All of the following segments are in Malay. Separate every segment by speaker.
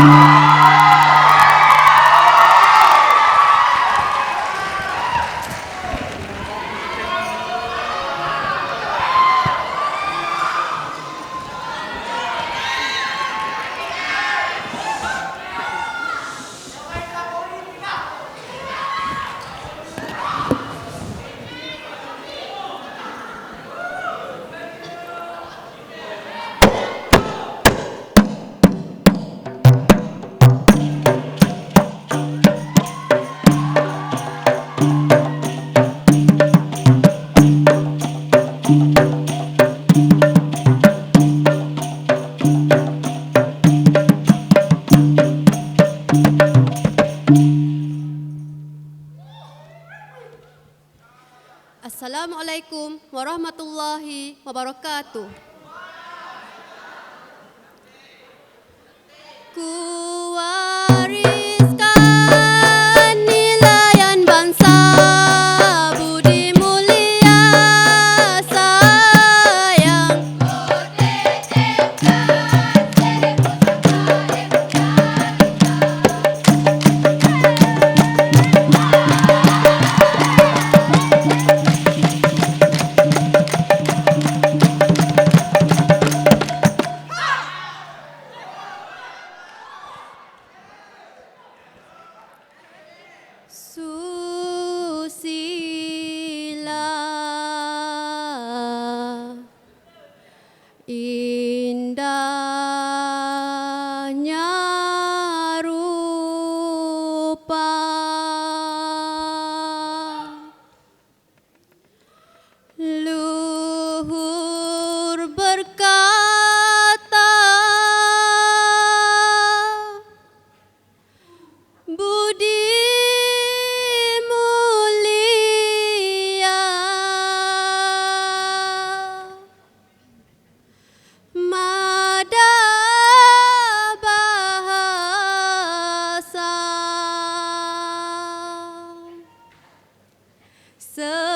Speaker 1: Assalamualaikum warahmatullahi wabarakatuh. Ku
Speaker 2: So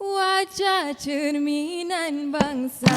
Speaker 2: Wajah cerminan bangsa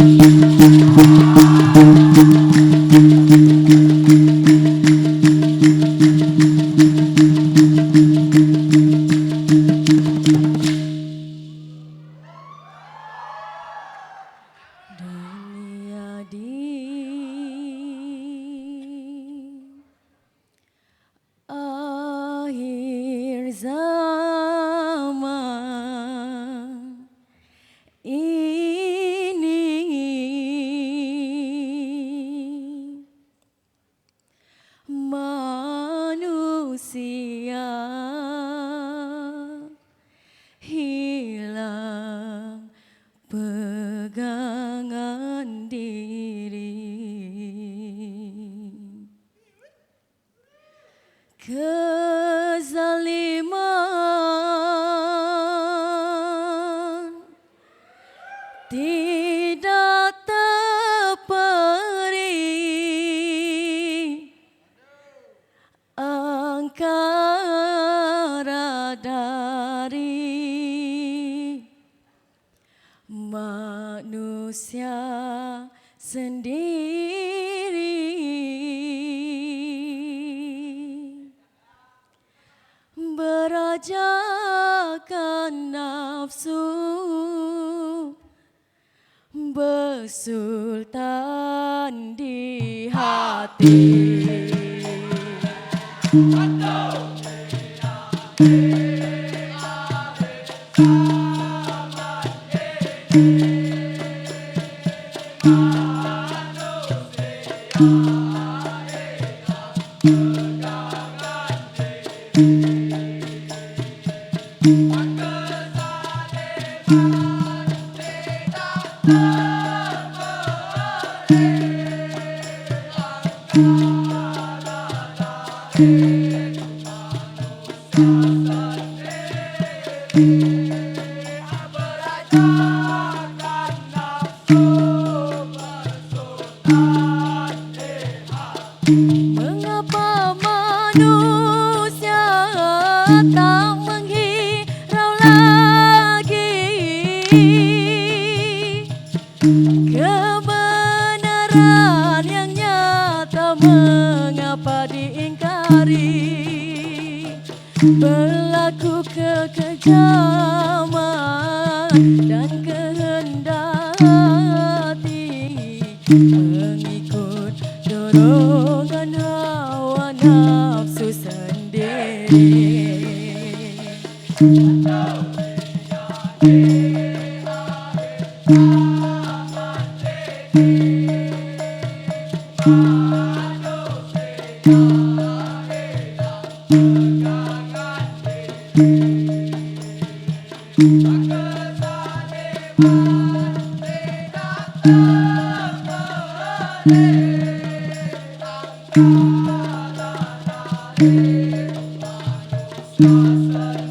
Speaker 3: Good. Mm-hmm. mengapa diingkari? Berlaku kekejaman dan kehendak hati mengikut dorong
Speaker 4: Thank
Speaker 5: you.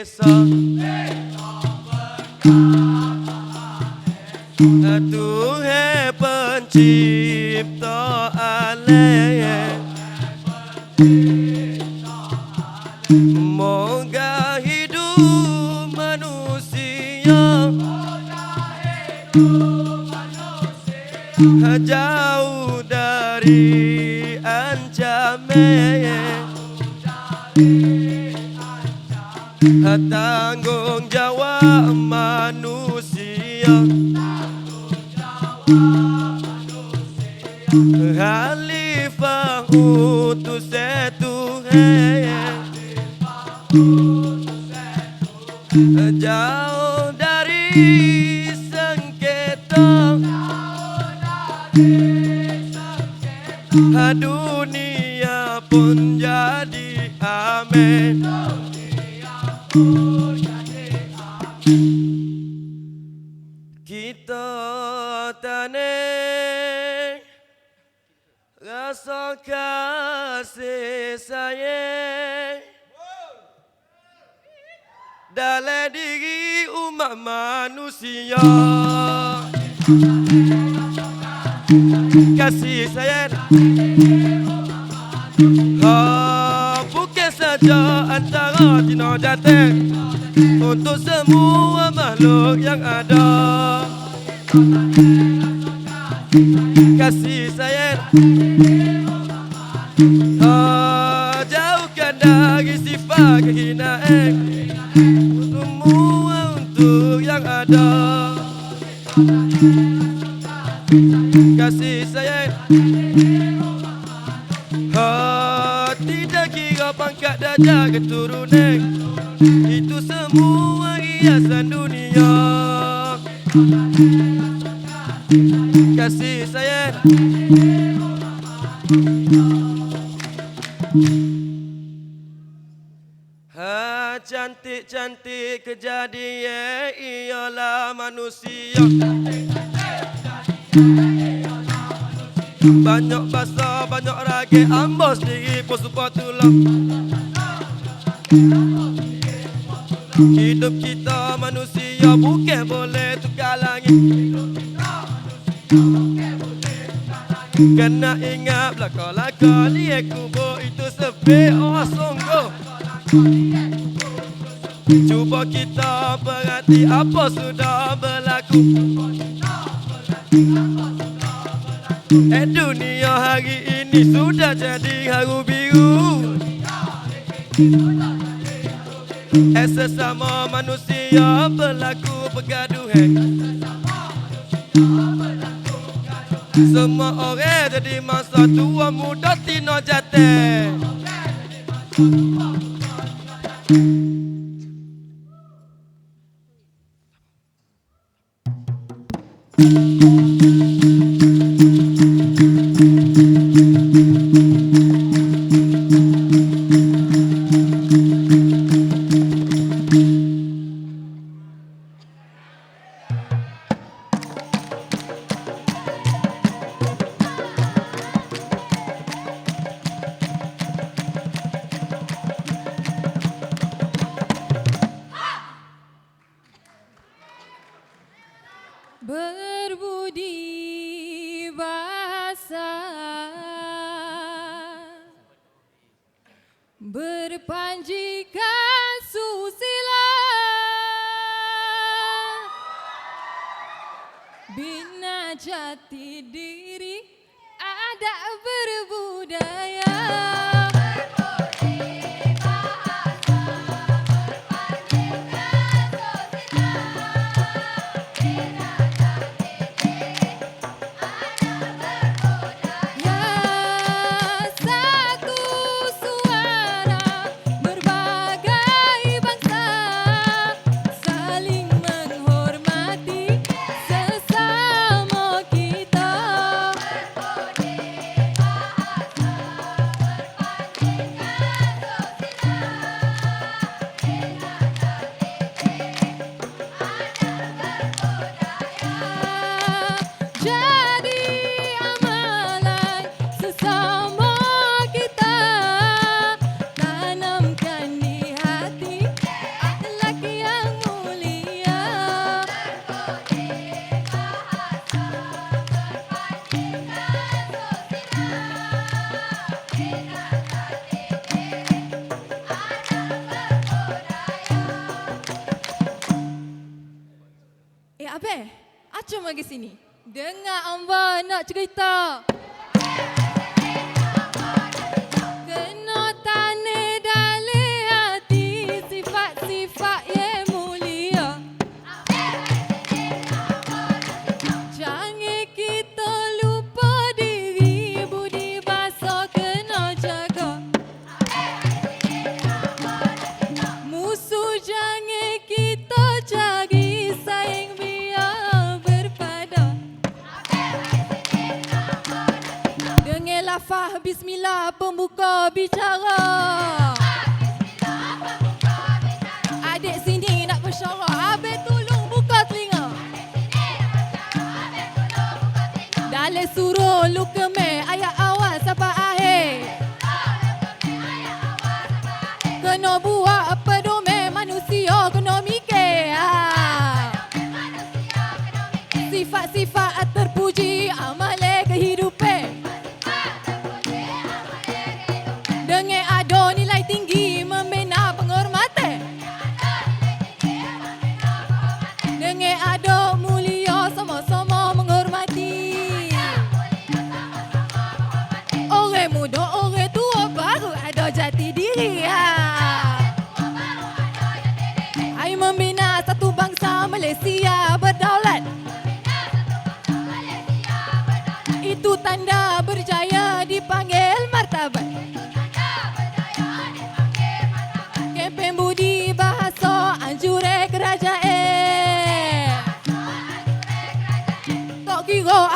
Speaker 5: Maha Esa Tuhan pencipta alam Moga hidup manusia Jauh dari ancaman Tanggung jawab manusia. Khalifah utus Tuhan. Jauh dari sengketa. Dunia pun jadi amin Kita tanah Rasa kasih sayang. Dalam diri umat manusia. Kasih sayang saja antara Tino Jateng Untuk semua makhluk yang ada. Kasih sayang. Ha, Jauhkan dari sifat kehinaan. Semua untuk yang ada. Kasih sayang pangkat darjah keturunan Itu semua hiasan dunia. Kasih sayang. Ha cantik-cantik kejadian ialah manusia Banyak bahasa, banyak ragi Ambos sendiri pun support tulang. Hidup kita manusia bukan boleh tukar langit. Kena ingat belakang-belakang ni kubur itu sepi oh sungguh. Cuba kita perhati apa sudah berlaku Eh dunia hari ini sudah jadi haru biru. Eh sesama manusia berlaku pergaduhan Semua orang jadi masa tua muda tino jatuh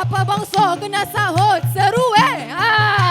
Speaker 2: kira apa bangsa kena sahut seru eh.